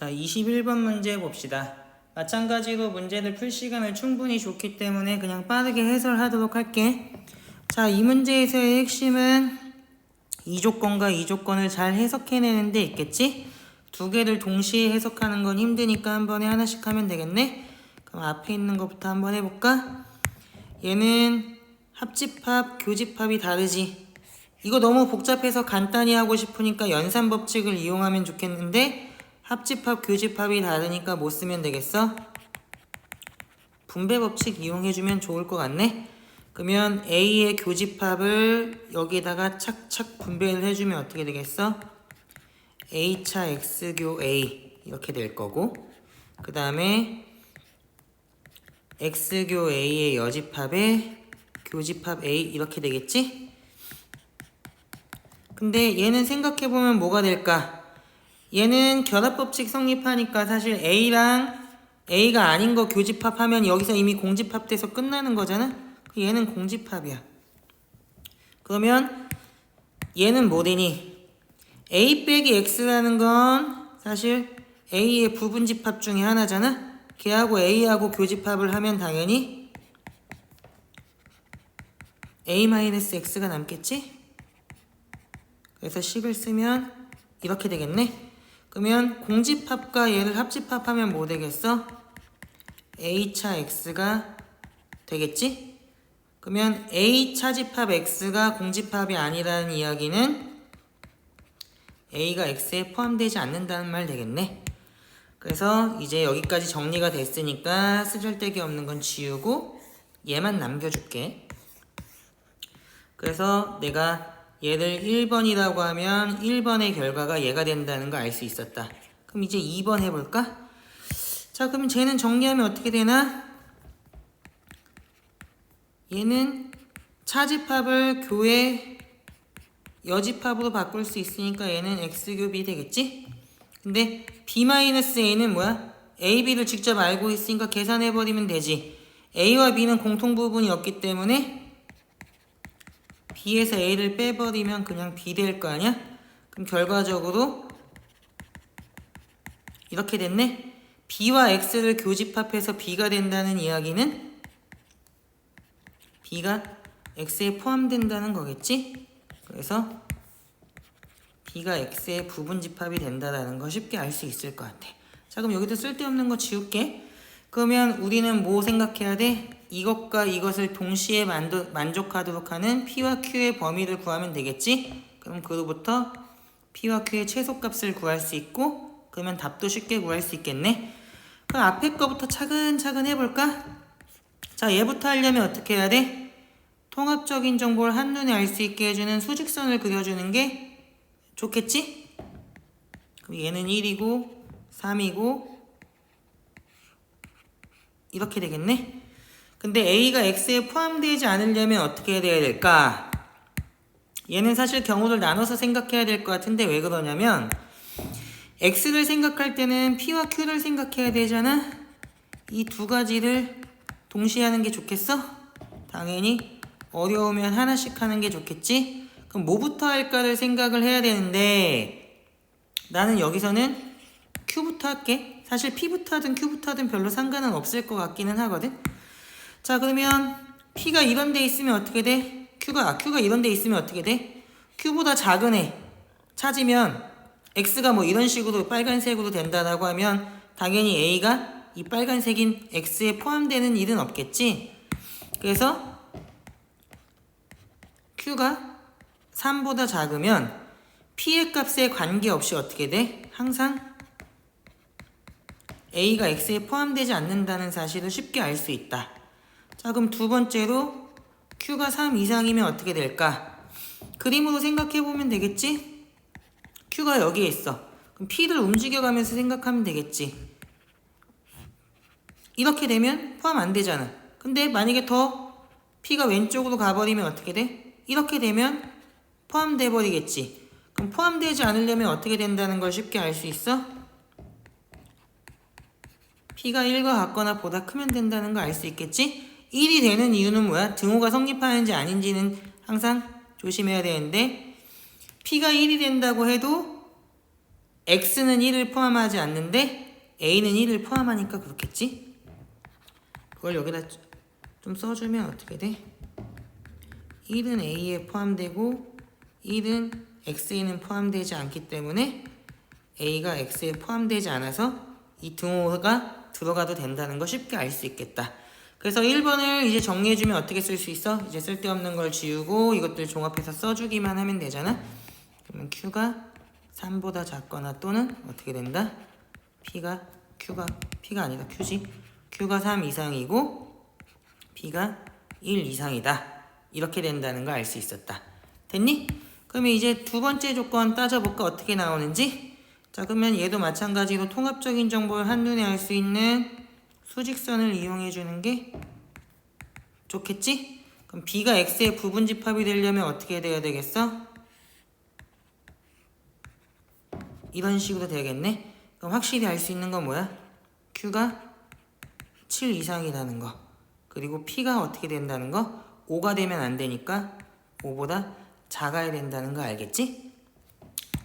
자, 21번 문제 봅시다. 마찬가지로 문제를 풀 시간을 충분히 줬기 때문에 그냥 빠르게 해설하도록 할게. 자, 이 문제에서의 핵심은 이 조건과 이 조건을 잘 해석해내는 데 있겠지? 두 개를 동시에 해석하는 건 힘드니까 한 번에 하나씩 하면 되겠네? 그럼 앞에 있는 것부터 한번 해볼까? 얘는 합집합, 교집합이 다르지. 이거 너무 복잡해서 간단히 하고 싶으니까 연산 법칙을 이용하면 좋겠는데 합집합, 교집합이 다르니까 못 쓰면 되겠어? 분배 법칙 이용해주면 좋을 것 같네? 그러면 A의 교집합을 여기다가 착착 분배를 해주면 어떻게 되겠어? A차 X교 A 이렇게 될 거고 그 다음에 X교 A의 여집합에 교집합 A 이렇게 되겠지? 근데 얘는 생각해보면 뭐가 될까? 얘는 결합법칙 성립하니까 사실 A랑 A가 아닌 거 교집합 하면 여기서 이미 공집합 돼서 끝나는 거잖아? 얘는 공집합이야. 그러면 얘는 뭐 되니? A 빼기 X라는 건 사실 A의 부분집합 중에 하나잖아? 걔하고 A하고 교집합을 하면 당연히 A-X가 남겠지? 그래서 식을 쓰면 이렇게 되겠네. 그러면 공집합과 얘를 합집합하면 뭐 되겠어? A차 X가 되겠지? 그러면 A차 집합 X가 공집합이 아니라는 이야기는 A가 X에 포함되지 않는다는 말 되겠네. 그래서 이제 여기까지 정리가 됐으니까 쓰잘데기 없는 건 지우고 얘만 남겨줄게. 그래서 내가 얘를 1번이라고 하면 1번의 결과가 얘가 된다는 거알수 있었다. 그럼 이제 2번 해볼까? 자, 그럼 쟤는 정리하면 어떻게 되나? 얘는 차집합을 교의 여집합으로 바꿀 수 있으니까 얘는 x교비 되겠지? 근데 b-a는 뭐야? a, b를 직접 알고 있으니까 계산해버리면 되지. a와 b는 공통 부분이 없기 때문에 b에서 a를 빼버리면 그냥 b 될 거 아니야? 그럼 결과적으로 이렇게 됐네? b와 x를 교집합해서 b가 된다는 이야기는 b가 x에 포함된다는 거겠지? 그래서 b가 x의 부분집합이 된다라는 거 쉽게 알 수 있을 것 같아. 자 그럼 여기도 쓸데없는 거 지울게. 그러면 우리는 뭐 생각해야 돼? 이것과 이것을 동시에 만족하도록 하는 P와 Q의 범위를 구하면 되겠지? 그럼 그로부터 P와 Q의 최소값을 구할 수 있고 그러면 답도 쉽게 구할 수 있겠네? 그럼 앞에 거부터 차근차근 해볼까? 자 얘부터 하려면 어떻게 해야 돼? 통합적인 정보를 한눈에 알 수 있게 해주는 수직선을 그려주는 게 좋겠지? 그럼 얘는 1이고 3이고 이렇게 되겠네? 근데 A가 X에 포함되지 않으려면 어떻게 돼야 될까? 얘는 사실 경우를 나눠서 생각해야 될 것 같은데 왜 그러냐면 X를 생각할 때는 P와 Q를 생각해야 되잖아? 이 두 가지를 동시에 하는 게 좋겠어? 당연히 어려우면 하나씩 하는 게 좋겠지? 그럼 뭐부터 할까를 생각을 해야 되는데 나는 여기서는 Q부터 할게. 사실 P부터 하든 Q부터 하든 별로 상관은 없을 것 같기는 하거든. 자 그러면 P가 이런 데 있으면 어떻게 돼? Q가 아, Q가 이런 데 있으면 어떻게 돼? Q보다 작은 애 찾으면 X가 뭐 이런 식으로 빨간색으로 된다라고 하면 당연히 A가 이 빨간색인 X에 포함되는 일은 없겠지. 그래서 Q가 3보다 작으면 P의 값에 관계없이 어떻게 돼? 항상 A가 X에 포함되지 않는다는 사실을 쉽게 알 수 있다. 자, 그럼 두 번째로 Q가 3 이상이면 어떻게 될까? 그림으로 생각해 보면 되겠지? Q가 여기에 있어. 그럼 P를 움직여가면서 생각하면 되겠지. 이렇게 되면 포함 안 되잖아. 근데 만약에 더 P가 왼쪽으로 가버리면 어떻게 돼? 이렇게 되면 포함돼 버리겠지. 그럼 포함되지 않으려면 어떻게 된다는 걸 쉽게 알 수 있어? P가 1과 같거나 보다 크면 된다는 걸 알 수 있겠지? 1이 되는 이유는 뭐야? 등호가 성립하는지 아닌지는 항상 조심해야 되는데 P가 1이 된다고 해도 x는 1을 포함하지 않는데 a는 1을 포함하니까 그렇겠지? 그걸 여기다 좀 써주면 어떻게 돼? 1은 a에 포함되고 1은 x에는 포함되지 않기 때문에 a가 x에 포함되지 않아서 이 등호가 들어가도 된다는 거 쉽게 알 수 있겠다. 그래서 1번을 이제 정리해주면 어떻게 쓸 수 있어? 이제 쓸데없는 걸 지우고 이것들 종합해서 써주기만 하면 되잖아. 그러면 q가 3보다 작거나 또는 어떻게 된다? p가 q가 p가 아니다 q지. q가 3 이상이고 p가 1 이상이다. 이렇게 된다는 걸 알 수 있었다. 됐니? 그러면 이제 두 번째 조건 따져볼까 어떻게 나오는지? 자 그러면 얘도 마찬가지로 통합적인 정보를 한눈에 알 수 있는 수직선을 이용해 주는 게 좋겠지? 그럼 b가 x의 부분 집합이 되려면 어떻게 돼야 되겠어? 이런 식으로 되겠네. 그럼 확실히 알 수 있는 건 뭐야? q가 7 이상이라는 거. 그리고 p가 어떻게 된다는 거? 5가 되면 안 되니까 5보다 작아야 된다는 거 알겠지?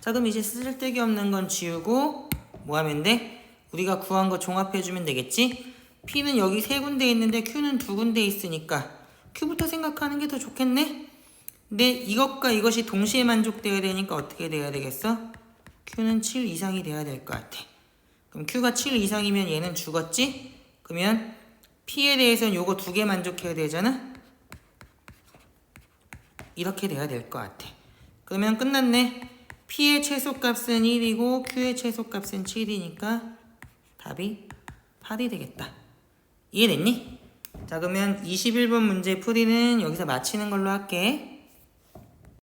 자 그럼 이제 쓸데기 없는 건 지우고 뭐 하면 돼? 우리가 구한 거 종합해주면 되겠지? P는 여기 세 군데 있는데 Q는 두 군데 있으니까 Q부터 생각하는 게 더 좋겠네? 근데 이것과 이것이 동시에 만족돼야 되니까 어떻게 돼야 되겠어? Q는 7 이상이 돼야 될 것 같아. 그럼 Q가 7 이상이면 얘는 죽었지? 그러면 P에 대해서는 요거 두 개 만족해야 되잖아? 이렇게 돼야 될 것 같아. 그러면 끝났네. P의 최소값은 1이고 Q의 최소값은 7이니까 답이 8이 되겠다. 이해됐니? 자 그러면 21번 문제 풀이는 여기서 마치는 걸로 할게.